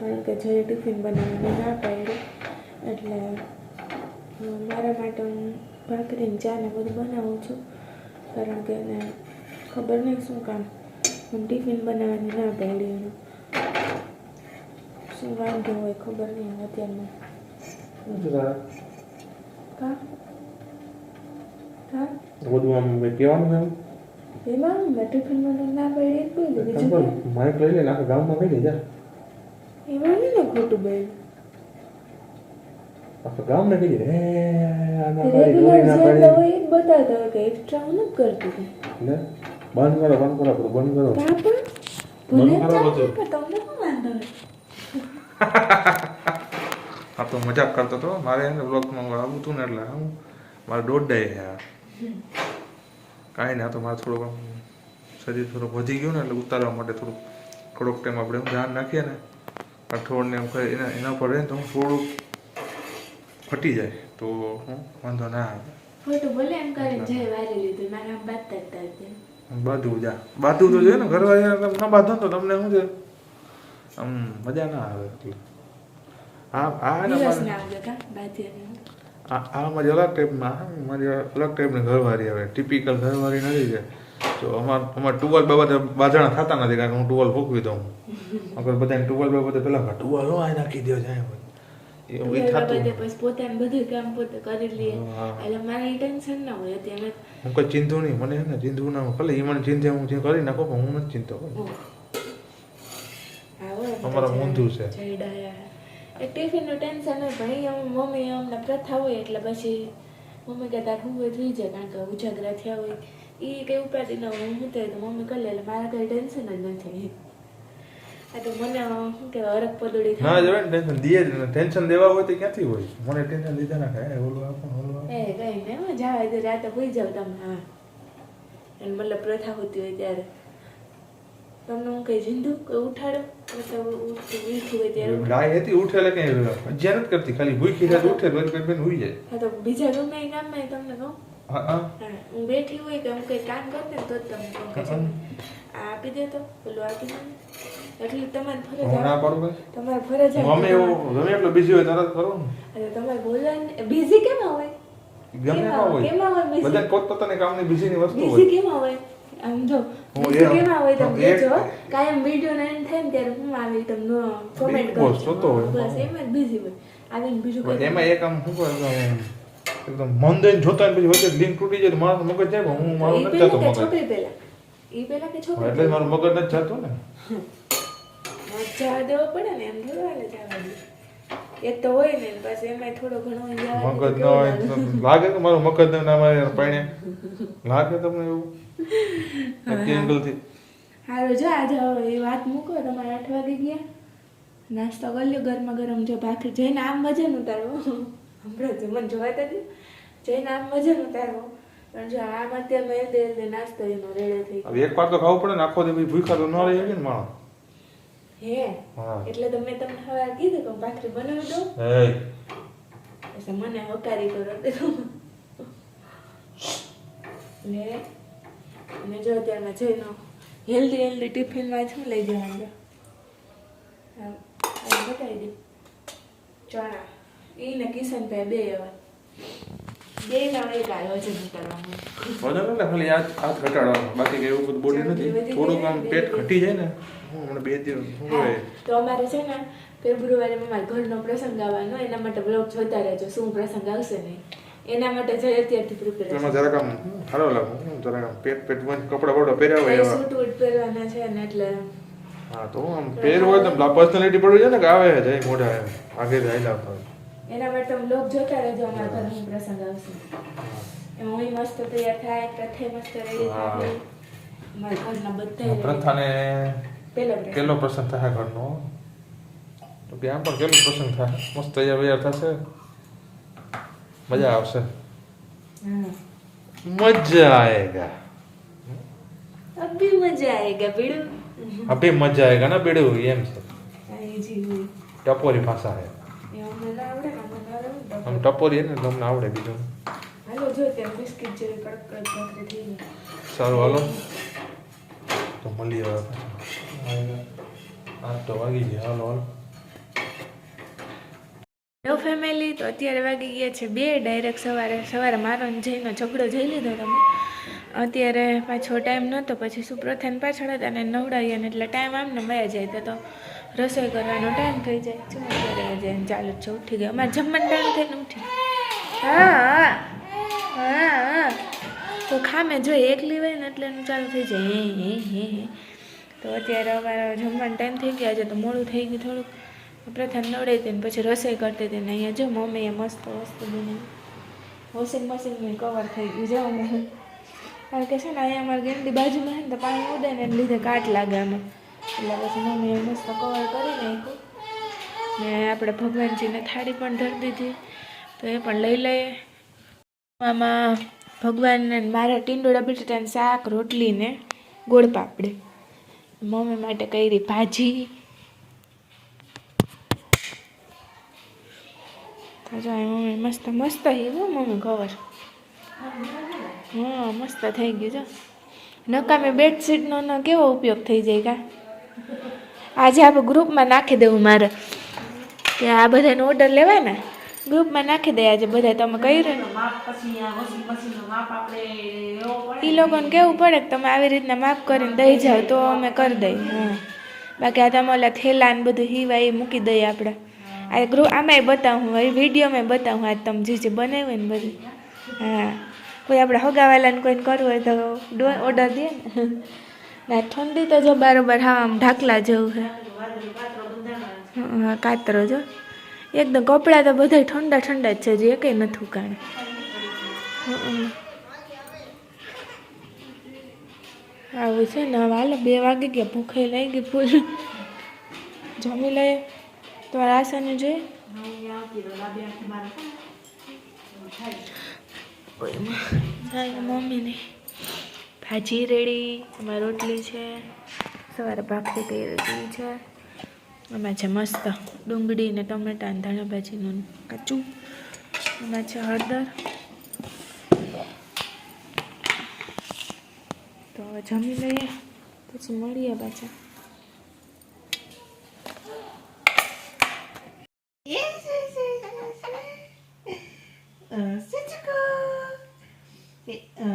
કારણ કે જે ટિફિન બનાવવાની ના પાડી. એટલે મારા માટે હું ભાખરીને ચા ને બધું બનાવું છું. કારણ કે એને ખબર નહીં શું કામ. હું ટિફિન બનાવવાની ના પાડી એનું. શું વાંધો હોય ખબર નહીં અત્યારમાં કા કા બધું આમ કહેવાનું એમ. એમાં મેં ટિફિન બનાવવાની ના પાડી એ બોલી બીજું કાંઈ. માઇક લઈ લે આખા ગામમાં કહી દે જા. એમાં ને ખોટું હે આ પાડી ગોળી ના પાડી એ જ કે એક્સ્ટ્રા હું નથી કરતી હતી બંધ કરો બંધ કરો આપણું બંધ કરો. બંધ કરો બધું. તમને શું વાંધો આ તો મજાક કરતો હતો. મારે એને બ્લોગમાં આવું હતું ને એટલે હું મારે દોડાય યાર કાંઈ નહીં તો મારે થોડુંક આમ શરીર થોડુંક વધી ગયું ને એટલે ઉતારવા માટે થોડુંક થોડોક ટાઈમ આપણે એમ ધ્યાન નાખીએ ને. અઠવાડિયે એમ કરે એના એના પર રહે તો હું થોડુંક ફટી જાય તો હું વાંધો ના આવે. બાતતા જ. તા તે. જોઈએ ને ઘરવાળા ના બાંધો તો તમને શું છે? આમ મજા ના આવે એટલે. આ. આ આ મારી અલગ ટાઈપમાં મારી અલગ ટાઈપની ઘરવાળી આવે. ટિપિકલ ઘરવાળી નથી છે. તો અમાર અમાર ટુવાલ બાબતે બાજણા થતા નથી કારણ કે હું ટુવાલ ફૂકવી દઉં. અગર બધાને ટુવાલ બાબતે પેલા ટુવાલ હોય નાખી દો જાય એવું એ થતું. પોતાને બધું કામ પોતે કરી લઈએ એટલે મારે ટેન્શન ના હોય અત્યારે હું કઈ ચિંતું નહીં. મને ને ચિંતું ના ભલે એ મને ચિંતે હું જે કરી નાખો પણ હું નથી ચિંતો અમારા જય- ઊંધું છે. નું ટિફિનનું ટેન્શન હોય ભાઈ અમે મમ્મી અમને પ્રથા હોય એટલે પછી મમ્મી કહેતા હું થઈ જાય કારણ કે ઉજાગરા થયા હોય. એ કઈ ઉપાડી ન હોય હું તો મમ્મી કરી લે એટલે મારા કઈ ટેન્શન જ નથી આ તો મને શું કહેવાય અરગ પદોડી જવાય ને ટેન્શન દીએ જ ટેન્શન દેવા હોય તો ક્યાંથી હોય મને ટેન્શન લીધા ના ખાય ઓલું આપો ઓલું એ કઈ ને એમાં જાવ તો રાતે ભૂઈ જાવ તમે હા અને મતલબ પ્રથા હોતી હોય ત્યારે તમને હું કઈ જીંદું ઉઠાડો મતલબ હોય ત્યારે ગાય હતી ઉઠે એટલે કઈ મજા નથી કરતી ખાલી ભૂખી ઉઠે પેટ ઉઈ જાય હા તો બીજા ગમે કામ તમને કહું હા હા હા હું બેઠી હોય કે હું કંઈ કામ કરતી ને તો જ તમને કહું કે આ આપી દે તો પેલું આપી દે એટલે તમારે ફરજ ના આવે. પાડું ફરજ ગમે એવું ગમે એટલો બિઝી હોય તરત કરો ને એટલે તમારે બોલવાની બિઝી કેમ હોય ગમે ના હોય કેમ હોય? બધા પોતપોતાની કામની બીજીની વસ્તુ હોય બિઝી કેમ હોય આમ જો busy હોય તમે એક- કાયમ વીડિયો ના એન્ડ થાય ને ત્યારે હું આવી તમને કોમેન્ટ કરું. બસ એમાં જ બિઝી હોય આવીને બીજું એમાં એક આમ શું કહે એકદમ મન દઈને જોતા ને પછી વચ્ચે લિંક તૂટી જાય મારો મગજ જાય હું મારું નથી થતો મગજ. ઈ પહેલા કે છોકરી એટલે મારું મગજ નથી થતો ને. મજા દેવો પડે ને એમ હાલે જવા દે તો હોય ને પછી એમાં થોડો ઘણો મગજ ન હોય લાગે? કે મારું મગજ ના મારે પાણે લાગે તમને એવું? હારું જો આજે એ વાત મૂકો તમારે આઠ વાગે ગયા. નાસ્તો કરી લ્યો ગરમા ગરમ જો ભાખરી. જઈને આમ વજન ઉતારવો. હમણાં તો મને જોવા તો જઈને આમ મજા ઉતારો પણ જો આમ અત્યારે મેં દે દે નાસ્તો એનો રેડે થઈ હવે એક વાર તો ખાવું પડે ને આખો દી ભૂખા તો ન રહી શકે ને માણસ. હે? એટલે તો મેં તમને હવે કીધું કે ભાખરી બનાવી દઉં. હે. એટલે મને હકારી કરો તે. ને અને જો અત્યારમાં જઈને હેલ્ધી હેલ્ધી ટિફિનમાં શું લઈ જવાનું બતાવી દે. ચણા. એ ને કિશનભાઈ બે હવે બે ના એક આવ્યો છે કરવાનું વજન એટલે ખાલી આ હાથ ઘટાડવાનો બાકી કઈ એવું બધું બોડી નથી થોડુંક આમ પેટ ઘટી જાય ને હમણાં બે દિવસ તો અમારે છે ને ફેબ્રુઆરીમાં મારા ઘરનો પ્રસંગ આવવાનો એના માટે બ્લોગ જોતા રહેજો શું પ્રસંગ આવશે નહીં એના માટે જઈ અત્યારથી પ્રિપેર એમાં જરાક આમ સારો લાગે જરાક આમ પેટ પેટ કપડા બપડા પહેર્યા હોય એવા સૂટ વૂટ પહેરવાના છે ને એટલે હા તો આમ પહેર હોય તો પર્સનાલિટી પડવી જાય ને કે આવે જય મોઢા એમ આગે જાય એના માટે તમે બ્લોગ જોતા રહેજો અમારા ઘરે પ્રસંગ આવશે. એમાં હું મસ્ત તૈયાર થાય પ્રથે મસ્ત રહી મારા ઘરના બધા પ્રથાને પેલો પ્રસંગ. થાય ઘરનો. તો કે આમ પણ કેટલો પ્રસંગ થાય. મસ્ત તૈયાર વૈયાર થશે. મજા આવશે. મજા આયેગા. અભી મજા આયેગા બેડુ અભી મજા આયેગા ના બેડુ એમ છે. ટપોરી ભાષા છે આમ ટપોરી ને તમને આવડે બીજું. હાલો જો ત્યાં બિસ્કિટ જેવી કડક કડક ભાખરી સારું હાલો. તો મળી આવે. આઠ તો વાગી ગયા. હાલો હાલો. હેલો ફેમિલી તો અત્યારે વાગી ગયા છે બે. ડાયરેક્ટ સવારે સવારે મારો ને જઈનો ઝઘડો જઈ લીધો તમે. અત્યારે પાછો ટાઈમ નહોતો. પછી સુપ્રથાન પાછળ હતા અને નવડાવીએ ને એટલે ટાઈમ આમને મળ્યા જાય તો તો રસોઈ કરવાનો ટાઈમ થઈ જાય. શું અત્યારે જાય ચાલુ છે. ઉઠી ગયા. અમારે જમવાનું ટાઈમ થઈને ઉઠી હા હા તો ખામે જો એકલી હોય ને એટલે ચાલુ થઈ જાય. હે હે હે તો અત્યારે અમારો જમવાનો ટાઈમ થઈ ગયા. છે તો મોડું થઈ ગયું થોડુંક. પ્રથમ નવડાવી હતી પછી રસોઈ કરતી હતી ને અહીંયા જો મમ્મીએ મસ્ત વસ્તુ બનાવી. વોશિંગ મશીનનું કવર થઈ ગયું જો અમે કારણ કે છે ને અહીંયા અમારે ગેંડી બાજુમાં છે ને તો પાણી ઉડે ને એને લીધે કાટ લાગે અમે એટલે પછી મમ્મીએ મસ્ત કવર કરી નાખ્યું. ને આપણે ભગવાનજીને થાળી પણ ધરી દીધી. તો એ પણ લઈ લઈએ. આમાં ભગવાનને મારા ટીંડોળા બટેટાનું શાક રોટલી ને ગોળ પાપડી. મમ્મી માટે કરી ભાજી. તો જો મમ્મી મસ્ત મસ્ત હીવું મમ્મી ખબર હા, મસ્ત થઈ ગયું જો. નકામે બેડશીટનો કેવો ઉપયોગ થઈ જાય કા? આજે આપણે ગ્રુપમાં નાખી દેવું મારે. કે આ બધાનો ઓર્ડર લેવાય ને ગ્રુપમાં નાખી દે આજે બધા તમે કર્યું. ને એ લોકોને કેવું પડે કે તમે આવી રીતના માફ કરીને દઈ જાઓ તો અમે કરી દઈએ. હા. બાકી આ તમે ઓલા થેલા ને બધું હીવા એ મૂકી દઈએ આપણે. આ ગ્રુપ આમાંય બતાવું એ વિડીયોમાં બતાવું આજ તમે જે જે બનાવ્યું ને બધું. હા. કોઈ આપણે હગાવાલાને કોઈને કરવું હોય તો ઓર્ડર દે ને. ના ઠંડી તો જો બરાબર હા આમ ઢાકલા જેવું છે. હા, કાતરો જો. એકદમ કપડાં તો બધા ઠંડા ઠંડા જ છે જે કંઈ નથી ઉકાણે આવું છે ને, હવે હાલો બે વાગી ગયા, ભૂખે લઈ ગઈ ફૂલ. જમી લઈએ. તો રાસન જોઈએ? મમ્મીની. ભાજી રેડી એમાં રોટલી છે. સવારે ભાખરી તૈયાર છે. એમાં છે મસ્ત ડુંગળી ને ટમેટા ને ધાણા ભાજીનું કચું. એમાં છે હળદર. તો જમી લઈએ પછી મળીએ પાછા. Uh,